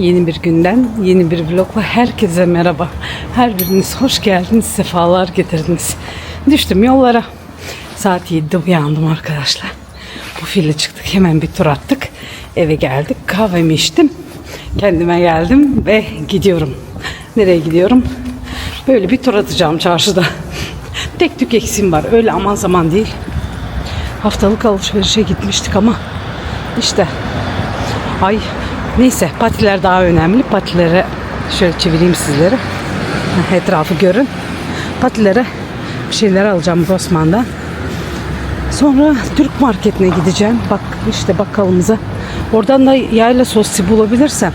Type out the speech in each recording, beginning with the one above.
Yeni bir günden, yeni bir vlogla herkese merhaba. Her biriniz hoş geldiniz, sefalar getirdiniz. Düştüm yollara. Saat 7'de uyandım arkadaşlar. Bu file çıktık, hemen bir tur attık. Eve geldik, kahvemi içtim. Kendime geldim ve gidiyorum. Nereye gidiyorum? Böyle bir tur atacağım çarşıda. Tek tük eksiğim var. Öyle aman zaman değil. Haftalık alışverişe gitmiştik ama işte Ay neyse patiler daha önemli. Patilere şöyle çevireyim sizlere. Etrafı görün. Patilere bir şeyler alacağım Rossmann'dan. Sonra Türk marketine gideceğim. Bak işte bakkalımıza. Oradan da yayla sosisi bulabilirsem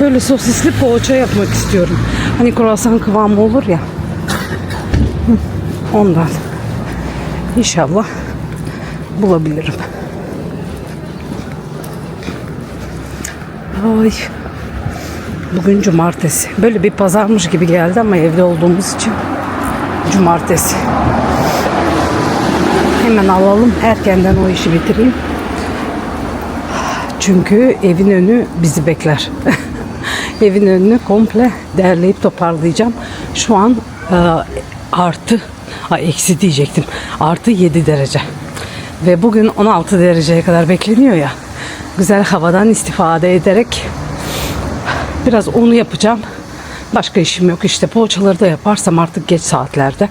böyle sosisli poğaça yapmak istiyorum. Hani kruvasan kıvamı olur ya. Ondan. İnşallah bulabilirim. Ay. Bugün cumartesi. Böyle bir pazarmış gibi geldi ama evde olduğumuz için cumartesi. Hemen alalım. Erkenden o işi bitireyim. Çünkü evin önü bizi bekler. evin önünü komple derleyip toparlayacağım. Şu an e, artı, ha, eksi diyecektim. Artı 7 derece. Ve bugün 16 dereceye kadar bekleniyor ya. Güzel havadan istifade ederek biraz onu yapacağım. Başka işim yok. İşte poğaçaları da yaparsam artık geç saatlerde.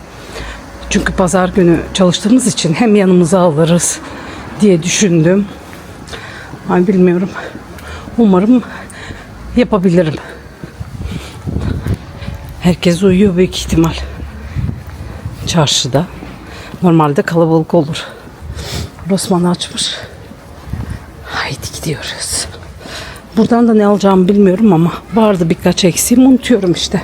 Çünkü pazar günü çalıştığımız için hem yanımıza alırız diye düşündüm. Ay bilmiyorum. Umarım yapabilirim. Herkes uyuyor büyük ihtimal. Çarşıda. Normalde kalabalık olur. Osman açmış. Haydi gidiyoruz. Buradan da ne alacağımı bilmiyorum ama vardı birkaç eksiğim unutuyorum işte.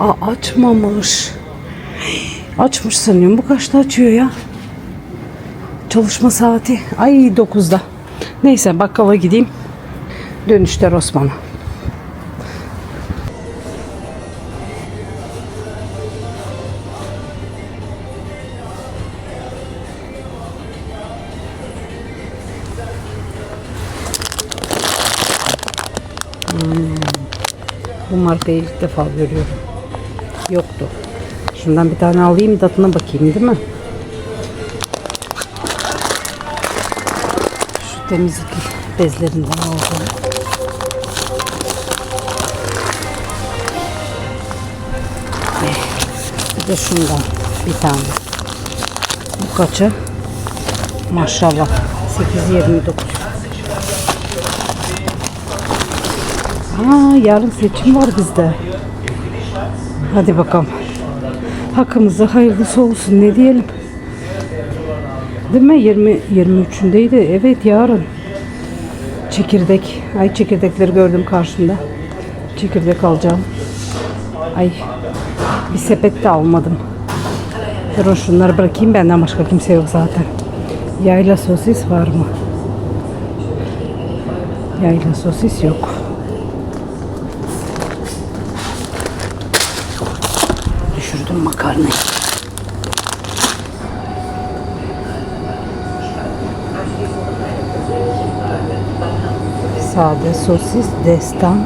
Aa açmamış. Açmış sanıyorum. Bu kaçta açıyor ya? Çalışma saati. Ay 9'da. Neyse bakkala gideyim. Dönüşte Osman'a. Markayı ilk defa görüyorum. Yoktu. Şundan bir tane alayım tadına bakayım değil mi? Şu temizlik bezlerinden aldım. Bir de şundan bir tane. Bu kaça? Maşallah. 8.29. Aa, yarın seçim var bizde. Hadi bakalım. Hakkımızda hayırlısı olsun ne diyelim. Değil mi? 20 23'ündeydi. Evet yarın. Çekirdek. Ay çekirdekleri gördüm karşımda. Çekirdek alacağım. Ay bir sepet de almadım. Dur şunları bırakayım benden başka kimse yok zaten. Yayla sosis var mı? Yayla sosis yok. Düşürdüm makarnayı. Sade sosis, destan,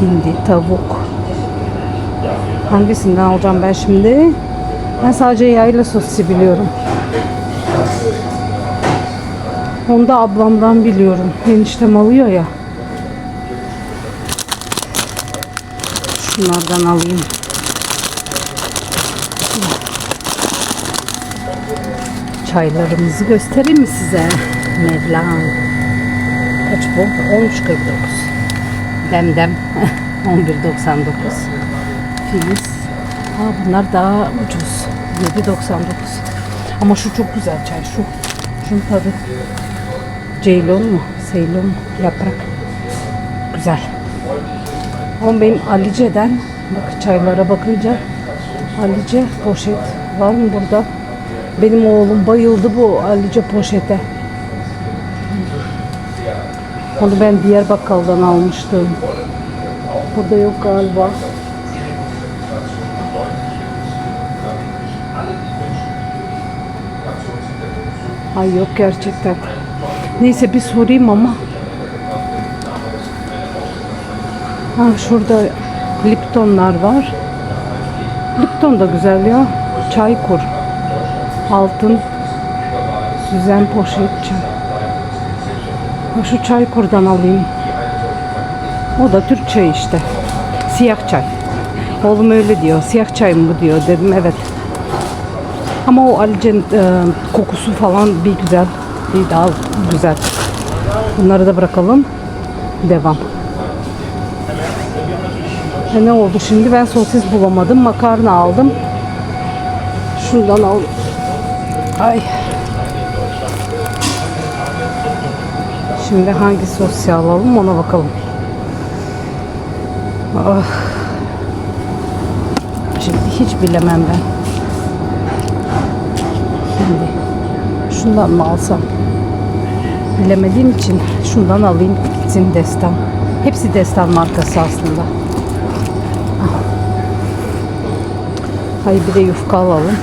hindi, tavuk. Hangisinden alacağım ben şimdi? Ben sadece yayla sosisi biliyorum. Onu da ablamdan biliyorum. Eniştem alıyor ya. Şunlardan alayım. Çaylarımızı göstereyim mi size? Mevlam. Kaç bu? 13.49. Demdem. 11.99. Filiz. Aa, bunlar daha ucuz. 7.99. Ama şu çok güzel çay. Şu. Şunun tadı. Ceylon mu? Seylon mu? Yaprak. Güzel. Ama benim Alice'den bak çaylara bakınca Alice poşet var mı burada? Benim oğlum bayıldı bu Alice poşete. Onu ben diğer bakkaldan almıştım. Burada yok galiba. Ay yok gerçekten. Neyse bir sorayım ama. Ha şurada Liptonlar var. Lipton da güzel ya. Çaykur. Altın. Düzen poşet çay. Ha, Şu Çaykur'dan alayım. O da Türk çayı işte. Siyah çay. Oğlum öyle diyor. Siyah çay mı diyor. Dedim evet. Ama o Alicen e, kokusu falan bir güzel. Bir daha güzel. Bunları da bırakalım. Devam. E ne oldu şimdi? Ben sosis bulamadım. Makarna aldım. Şundan al. Ay. Şimdi hangi sosu alalım ona bakalım. Ah. Şimdi hiç bilemem ben. Şimdi şundan mı alsam? Bilemediğim için şundan alayım gitsin destan. Hepsi destan markası aslında. Ah. Hayır bir de yufka alalım.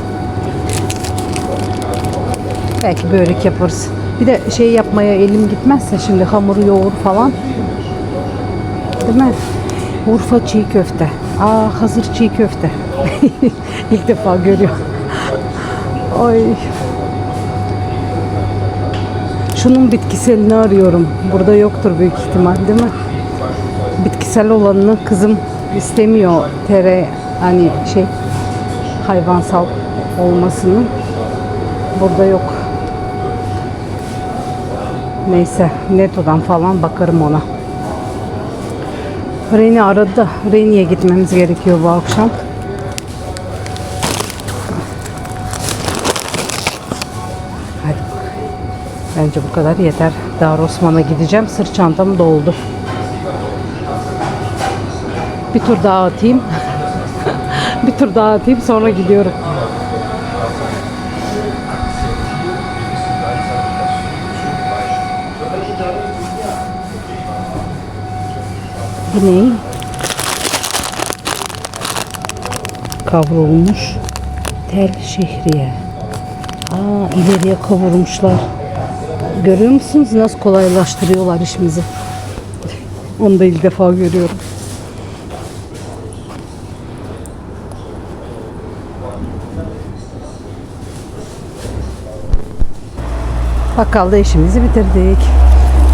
Belki börek yaparız. Bir de şey yapmaya elim gitmezse şimdi hamuru yoğur falan. Değil mi? Urfa çiğ köfte. Aa hazır çiğ köfte. İlk defa görüyorum. Ay. Şunun bitkiselini arıyorum. Burada yoktur büyük ihtimal değil mi? Bitkisel olanını kızım istemiyor. Tere hani şey hayvansal olmasını. Burada yok. Neyse netodan falan bakarım ona. Reni aradı da Reni'ye gitmemiz gerekiyor bu akşam. Hadi. Bence bu kadar yeter. Daha Osman'a gideceğim. Sırt çantam doldu. Bir tur daha atayım. bir tur daha atayım sonra gidiyorum. Ne? Kavrulmuş tel şehriye. Aa ileriye kavurmuşlar. Görüyor musunuz nasıl kolaylaştırıyorlar işimizi? Onu da ilk defa görüyorum. Bakkalda işimizi bitirdik.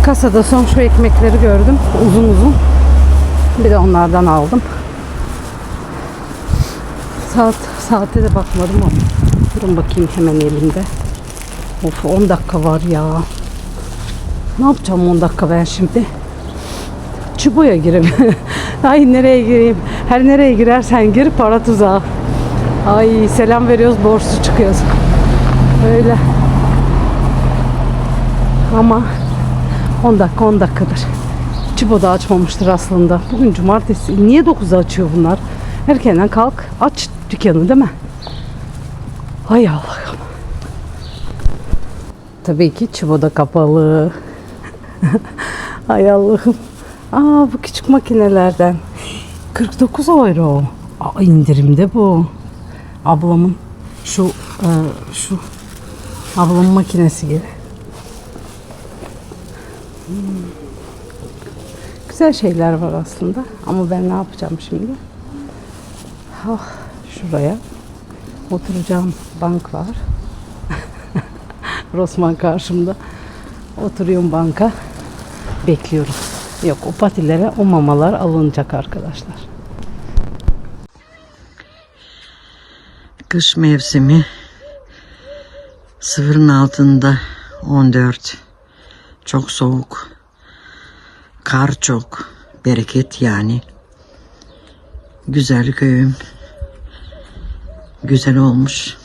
Kasada son şu ekmekleri gördüm. Uzun uzun. Bir de onlardan aldım. Saat saate de bakmadım ama. Durun bakayım hemen elimde. Of 10 dakika var ya. Ne yapacağım 10 dakika ben şimdi? Çubuğa gireyim. Ay nereye gireyim? Her nereye girersen gir para tuzağı. Ay selam veriyoruz borçlu çıkıyoruz. Öyle. Ama 10 dakika 10 dakikadır. Çibo da açmamıştır aslında. Bugün cumartesi. Niye 9'da açıyor bunlar? Erkenden kalk aç dükkanı değil mi? Hay Allah'ım. Tabii ki Çibo da kapalı. Hay Allah'ım. Aa bu küçük makinelerden. 49 euro. Aa, indirimde bu. Ablamın şu e, şu ablamın makinesi gibi. Güzel şeyler var aslında. Ama ben ne yapacağım şimdi? Ah, şuraya oturacağım bank var. Rosman karşımda. Oturuyorum banka. Bekliyorum. Yok o patilere o mamalar alınacak arkadaşlar. Kış mevsimi sıfırın altında 14 çok soğuk kar çok. Bereket yani. Güzel köyüm. Güzel olmuş.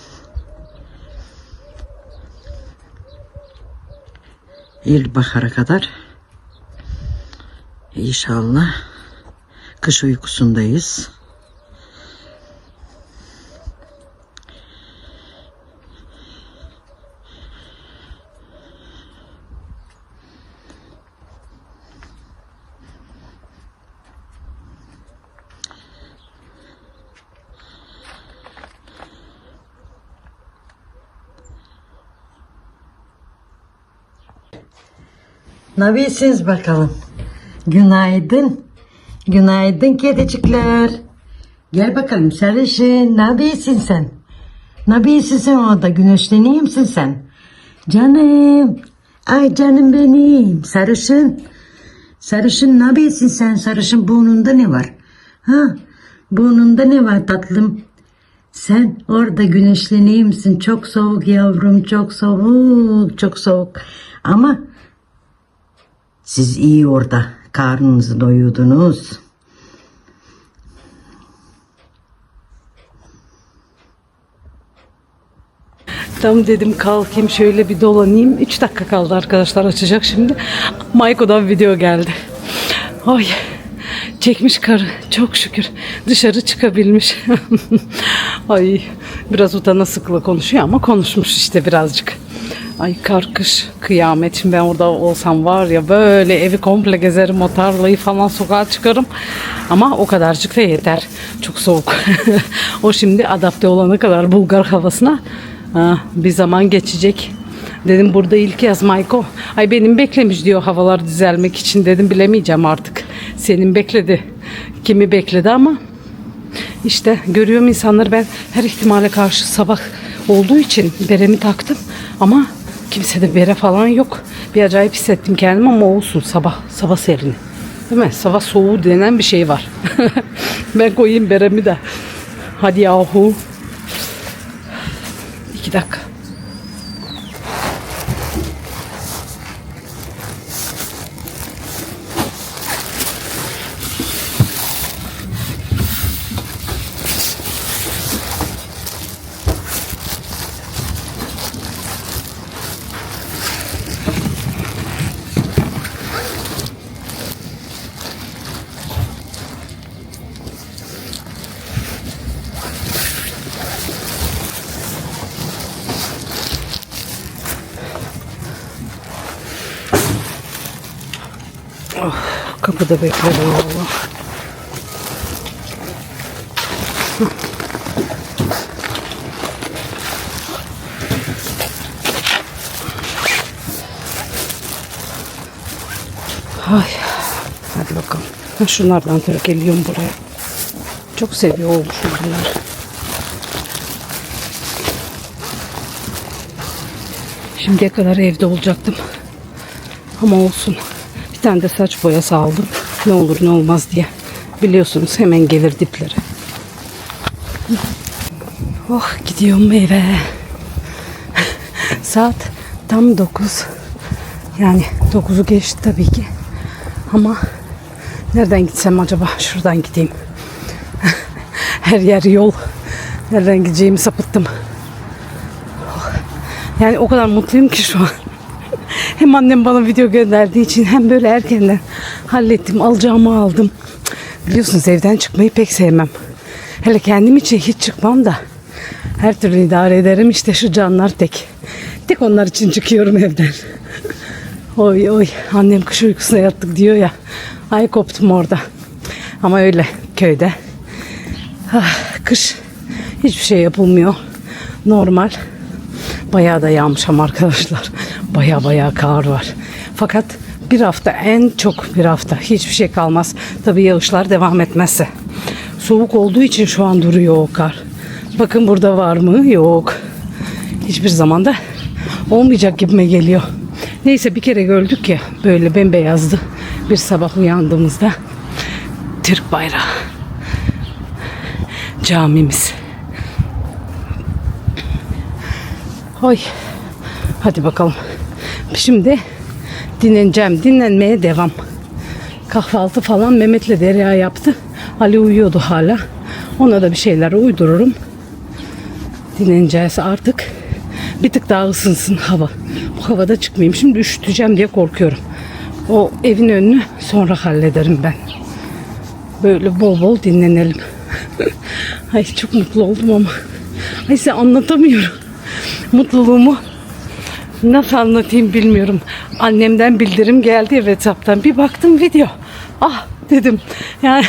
İlkbahara kadar inşallah kış uykusundayız. Nabilsiniz bakalım. Günaydın. Günaydın kedicikler. Gel bakalım sarışın. Nabilsin sen? Nabilsin sen orada güneşleniyor musun sen? Canım. Ay canım benim. Sarışın. Sarışın nabilsin sen? Sarışın burnunda ne var? Ha? Burnunda ne var tatlım? Sen orada güneşleneyim misin? Çok soğuk yavrum, çok soğuk, çok soğuk. Ama siz iyi orada karnınızı doyurdunuz. Tam dedim kalkayım şöyle bir dolanayım. 3 dakika kaldı arkadaşlar açacak şimdi. Mayko'dan video geldi. Ay çekmiş karı çok şükür dışarı çıkabilmiş. Ay biraz utana sıkla konuşuyor ama konuşmuş işte birazcık. Ay kar kış kıyamet. Şimdi ben orada olsam var ya böyle evi komple gezerim o tarlayı falan sokağa çıkarım. Ama o kadarcık da yeter. Çok soğuk. o şimdi adapte olana kadar Bulgar havasına ha, bir zaman geçecek. Dedim burada ilk yaz Mayko. Ay benim beklemiş diyor havalar düzelmek için dedim bilemeyeceğim artık. Senin bekledi. Kimi bekledi ama işte görüyorum insanları ben her ihtimale karşı sabah olduğu için beremi taktım ama kimsede bere falan yok. Bir acayip hissettim kendimi ama olsun sabah sabah serini. Değil mi? Sabah soğuğu denen bir şey var. ben koyayım beremi de. Hadi yahu. İki dakika. Kapıda bekledim valla. Ay. Hadi bakalım. Ben şunlardan da geliyorum buraya. Çok seviyor olmuşum bunları. Şimdiye kadar evde olacaktım. Ama olsun. Tane de saç boyası aldım. Ne olur ne olmaz diye. Biliyorsunuz hemen gelir dipleri. Oh gidiyorum eve. Saat tam 9. Yani 9'u geçti tabii ki. Ama nereden gitsem acaba? Şuradan gideyim. Her yer yol. Nereden gideceğimi sapıttım. Oh. Yani o kadar mutluyum ki şu an. Hem annem bana video gönderdiği için hem böyle erkenden hallettim. Alacağımı aldım. Biliyorsunuz evden çıkmayı pek sevmem. Hele kendim için hiç çıkmam da. Her türlü idare ederim. İşte şu canlar tek. Tek onlar için çıkıyorum evden. oy oy annem kış uykusuna yattık diyor ya. Ay koptum orada. Ama öyle köyde. Ah, kış hiçbir şey yapılmıyor. Normal. Bayağı da yağmış ama arkadaşlar. Bayağı bayağı kar var. Fakat bir hafta en çok bir hafta hiçbir şey kalmaz. Tabii yağışlar devam etmezse. Soğuk olduğu için şu an duruyor o kar. Bakın burada var mı? Yok. Hiçbir zaman da olmayacak gibime geliyor. Neyse bir kere gördük ya böyle bembeyazdı. Bir sabah uyandığımızda Türk bayrağı. Camimiz. Oy. Hadi bakalım. Şimdi dinleneceğim. Dinlenmeye devam. Kahvaltı falan Mehmet'le Derya yaptı. Ali uyuyordu hala. Ona da bir şeyler uydururum. Dinleneceğiz artık. Bir tık daha ısınsın hava. Bu havada çıkmayayım. Şimdi üşüteceğim diye korkuyorum. O evin önünü sonra hallederim ben. Böyle bol bol dinlenelim. Ay çok mutlu oldum ama. Ay size anlatamıyorum. Mutluluğumu nasıl anlatayım bilmiyorum. Annemden bildirim geldi WhatsApp'tan. Bir baktım video. Ah dedim. Yani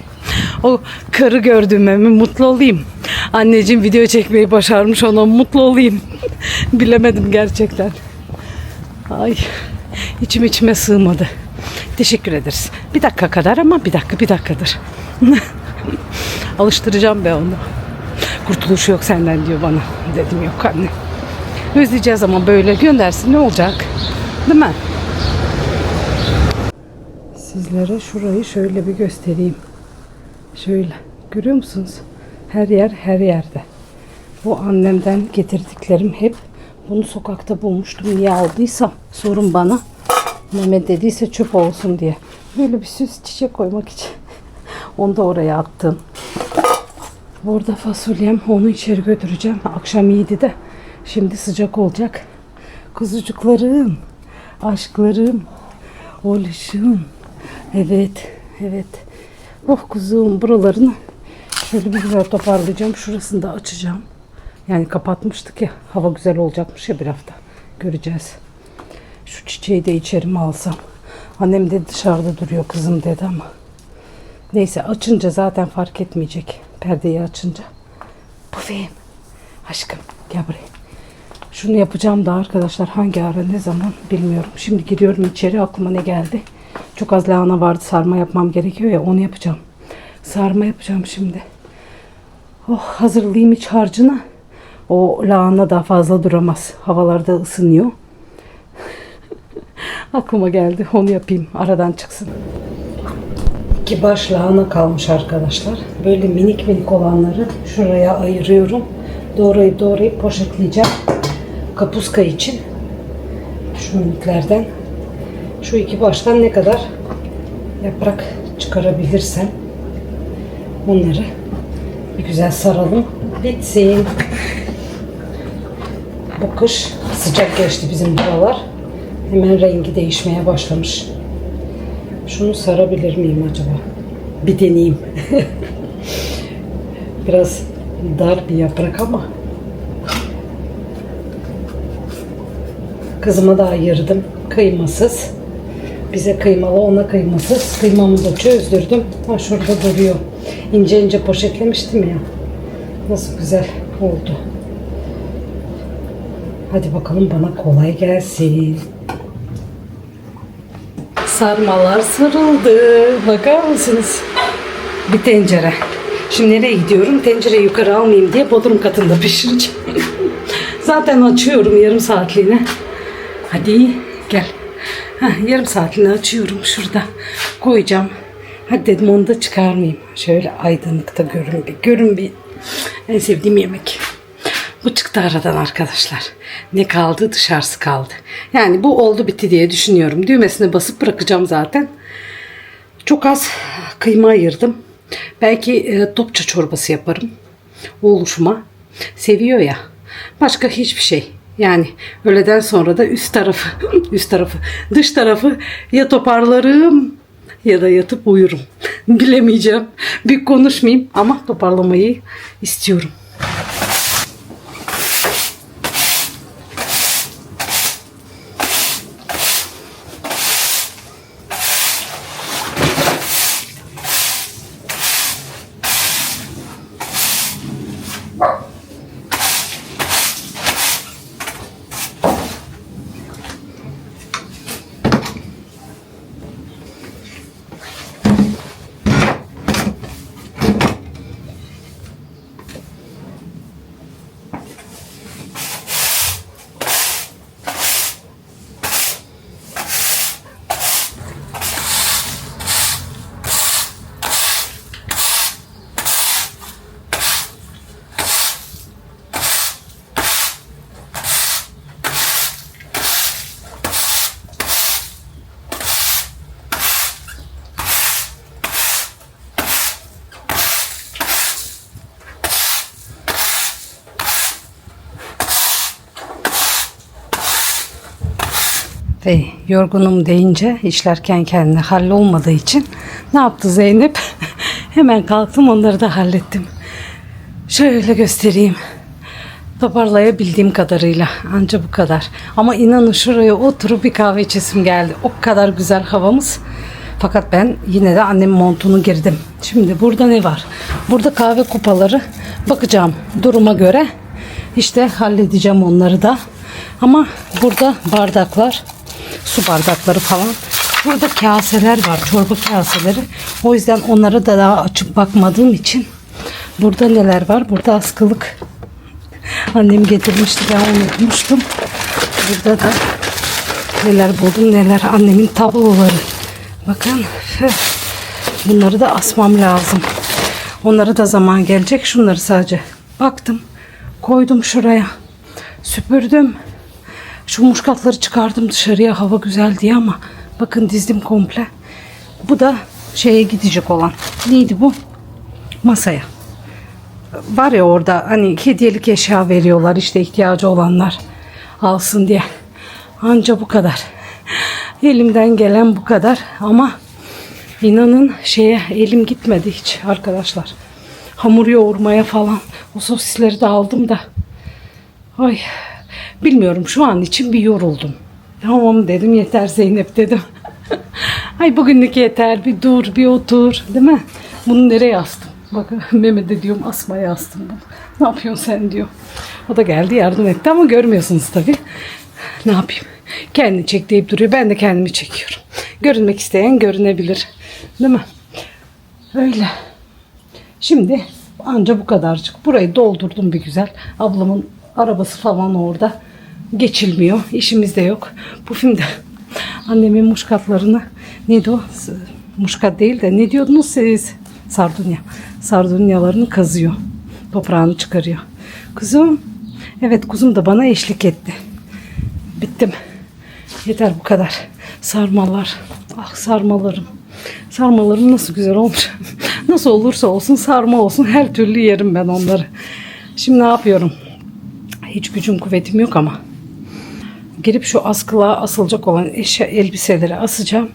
o karı gördüğüme mi mutlu olayım? Anneciğim video çekmeyi başarmış ona mutlu olayım. Bilemedim gerçekten. Ay içim içime sığmadı. Teşekkür ederiz. Bir dakika kadar ama bir dakika bir dakikadır. Alıştıracağım be onu. Kurtuluş yok senden diyor bana. Dedim yok anne. Özleyeceğiz ama böyle göndersin ne olacak? Değil mi? Sizlere şurayı şöyle bir göstereyim. Şöyle. Görüyor musunuz? Her yer her yerde. Bu annemden getirdiklerim hep bunu sokakta bulmuştum. Niye aldıysam sorun bana. Mehmet dediyse çöp olsun diye. Böyle bir süs çiçek koymak için. Onu da oraya attım. Burada fasulyem onu içeri götüreceğim. Akşam iyiydi de şimdi sıcak olacak. Kuzucuklarım, aşklarım, oluşum. Evet, evet. Oh kuzum buralarını şöyle bir güzel toparlayacağım. Şurasını da açacağım. Yani kapatmıştık ya. Hava güzel olacakmış ya bir hafta. Göreceğiz. Şu çiçeği de içeri mi alsam? Annem de dışarıda duruyor kızım dedi ama. Neyse açınca zaten fark etmeyecek. Perdeyi açınca. Pufim. Aşkım gel buraya. Şunu yapacağım da arkadaşlar hangi ara ne zaman bilmiyorum. Şimdi giriyorum içeri aklıma ne geldi. Çok az lahana vardı sarma yapmam gerekiyor ya onu yapacağım. Sarma yapacağım şimdi. Oh hazırlayayım iç harcını. O lahana daha fazla duramaz. Havalarda ısınıyor. Aklıma geldi onu yapayım aradan çıksın. İki baş lahana kalmış arkadaşlar. Böyle minik minik olanları şuraya ayırıyorum. Doğrayıp doğrayıp poşetleyeceğim. Kapuska için. Şu miniklerden. Şu iki baştan ne kadar yaprak çıkarabilirsem bunları bir güzel saralım. Bitsin. Bu kış sıcak geçti bizim buralar. Hemen rengi değişmeye başlamış. Şunu sarabilir miyim acaba? Bir deneyeyim. Biraz dar bir yaprak ama kızıma da ayırdım. Kıymasız. Bize kıymalı, ona kıymasız. Kıymamı da çözdürdüm. Ha şurada duruyor. İnce ince poşetlemiştim ya. Nasıl güzel oldu. Hadi bakalım bana kolay gelsin. Sarmalar sarıldı. Bakar mısınız? Bir tencere. Şimdi nereye gidiyorum? Tencereyi yukarı almayayım diye bodrum katında pişireceğim. Zaten açıyorum yarım saatliğine. Hadi gel. Heh, yarım saatliğine açıyorum şurada. Koyacağım. Hadi dedim onu da çıkarmayayım. Şöyle aydınlıkta görün bir. Görün bir. En sevdiğim yemek. Bu çıktı aradan arkadaşlar. Ne kaldı dışarısı kaldı. Yani bu oldu bitti diye düşünüyorum. Düğmesine basıp bırakacağım zaten. Çok az kıyma ayırdım. Belki e, topça çorbası yaparım. Oğluşuma. Seviyor ya. Başka hiçbir şey. Yani öğleden sonra da üst tarafı, üst tarafı, dış tarafı ya toparlarım ya da yatıp uyurum. Bilemeyeceğim. Bir konuşmayayım ama toparlamayı istiyorum. Ve yorgunum deyince işlerken kendine hallolmadığı için ne yaptı Zeynep? Hemen kalktım onları da hallettim. Şöyle göstereyim. Toparlayabildiğim kadarıyla. Anca bu kadar. Ama inanın şuraya oturup bir kahve içesim geldi. O kadar güzel havamız. Fakat ben yine de annemin montunu girdim. Şimdi burada ne var? Burada kahve kupaları. Bakacağım duruma göre. İşte halledeceğim onları da. Ama burada bardaklar. Su bardakları falan. Burada kaseler var, çorba kaseleri. O yüzden onlara da daha açıp bakmadığım için burada neler var? Burada askılık. Annem getirmişti ben unutmuştum. Burada da neler buldum neler annemin tabloları. Bakın bunları da asmam lazım. Onlara da zaman gelecek. Şunları sadece baktım. Koydum şuraya. Süpürdüm. Şu muşkatları çıkardım dışarıya hava güzel diye ama bakın dizdim komple. Bu da şeye gidecek olan. Neydi bu? Masaya. Var ya orada hani hediyelik eşya veriyorlar işte ihtiyacı olanlar alsın diye. Anca bu kadar. Elimden gelen bu kadar ama inanın şeye elim gitmedi hiç arkadaşlar. Hamur yoğurmaya falan o sosisleri de aldım da Ay bilmiyorum şu an için bir yoruldum. Tamam dedim yeter Zeynep dedim. Ay bugünlük yeter bir dur bir otur değil mi? Bunu nereye astım? Bakın Mehmet'e diyorum asmaya astım bunu. Ne yapıyorsun sen diyor. O da geldi yardım etti ama görmüyorsunuz tabii. Ne yapayım? Kendi çek deyip duruyor. Ben de kendimi çekiyorum. Görünmek isteyen görünebilir. Değil mi? Öyle. Şimdi anca bu kadarcık. Burayı doldurdum bir güzel. Ablamın arabası falan orada. Geçilmiyor. İşimiz de yok. Bu filmde annemin muşkatlarını neydi o? Muşkat değil de ne diyordunuz siz? Sardunya. Sardunyalarını kazıyor. Toprağını çıkarıyor. Kuzum. Evet kuzum da bana eşlik etti. Bittim. Yeter bu kadar. Sarmalar. Ah sarmalarım. Sarmalarım nasıl güzel olmuş. nasıl olursa olsun sarma olsun her türlü yerim ben onları. Şimdi ne yapıyorum? Hiç gücüm kuvvetim yok ama. Girip şu askılığa asılacak olan eşya elbiseleri asacağım.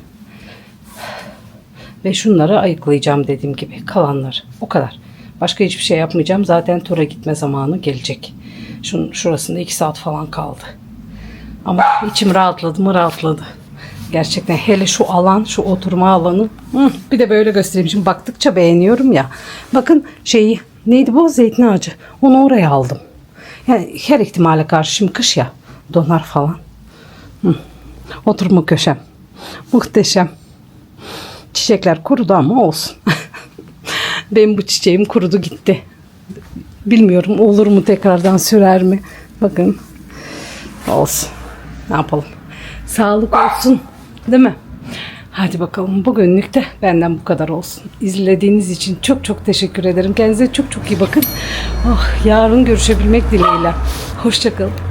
Ve şunları ayıklayacağım dediğim gibi. Kalanlar. O kadar. Başka hiçbir şey yapmayacağım. Zaten tura gitme zamanı gelecek. Şunun şurasında iki saat falan kaldı. Ama içim rahatladı mı rahatladı. Gerçekten hele şu alan, şu oturma alanı. Bir de böyle göstereyim. Şimdi baktıkça beğeniyorum ya. Bakın şeyi neydi bu? Zeytin ağacı. Onu oraya aldım. Yani her ihtimale karşı şimdi kış ya. Donar falan. Hı. Oturma köşem. Muhteşem. Çiçekler kurudu ama olsun. Benim bu çiçeğim kurudu gitti. Bilmiyorum olur mu tekrardan sürer mi? Bakın. Olsun. Ne yapalım? Sağlık olsun. Değil mi? Hadi bakalım bugünlük de benden bu kadar olsun. İzlediğiniz için çok çok teşekkür ederim. Kendinize çok çok iyi bakın. Oh, yarın görüşebilmek dileğiyle. Hoşçakalın.